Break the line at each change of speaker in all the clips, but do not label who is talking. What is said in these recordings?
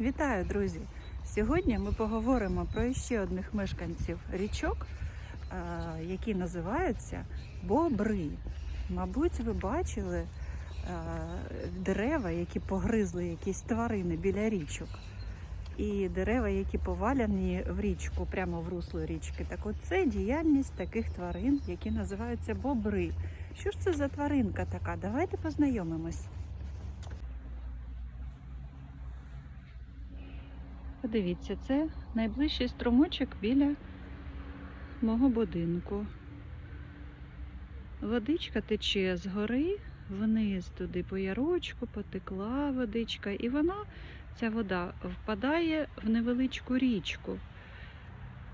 Вітаю, друзі! Сьогодні ми поговоримо про ще одних мешканців річок, які називаються бобри. Мабуть, ви бачили дерева, які погризли якісь тварини біля річок. І дерева, які поваляні в річку, прямо в русло річки. Так от це діяльність таких тварин, які називаються бобри. Що ж це за тваринка така? Давайте познайомимось. Подивіться, це найближчий струмочок біля мого будинку. Водичка тече з гори вниз туди по ярочку, потекла водичка, і вона, ця вода, впадає в невеличку річку.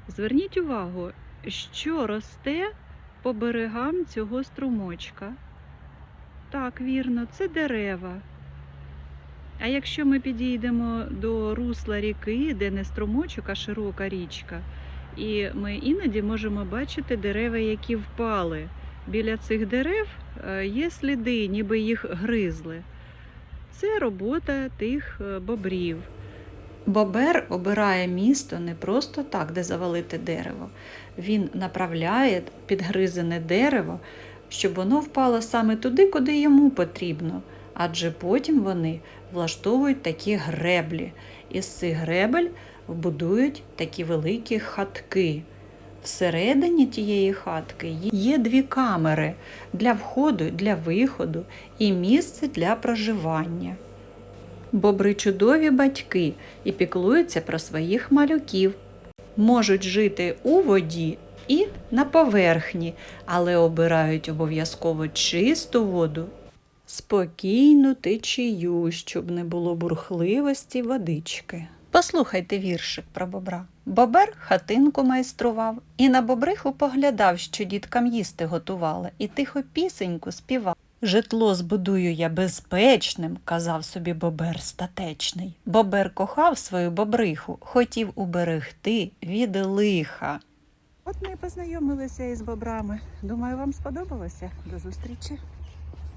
Зверніть увагу, що росте по берегам цього струмочка. Так, вірно, це дерева. А якщо ми підійдемо до русла ріки, де не струмочок, а широка річка, і ми іноді можемо бачити дерева, які впали. Біля цих дерев е, є сліди, ніби їх гризли. Це робота тих е, бобрів. Бобер обирає місто не просто так, де завалити дерево. Він направляє підгризене дерево, щоб воно впало саме туди, куди йому потрібно. Адже потім вони влаштовують такі греблі. Із цих гребель вбудують такі великі хатки. Всередині тієї хатки є дві камери для входу, для виходу і місце для проживання. Бобри чудові батьки і піклуються про своїх малюків. Можуть жити у воді і на поверхні, але обирають обов'язково чисту воду спокійну течію, щоб не було бурхливості водички. Послухайте віршик про бобра. Бобер хатинку майстрував, і на бобриху поглядав, що діткам їсти готувала, і тихо пісеньку співав. Житло збудую я безпечним, казав собі бобер статечний. Бобер кохав свою бобриху, хотів уберегти від лиха. От ми познайомилися із бобрами. Думаю, вам сподобалося. До зустрічі!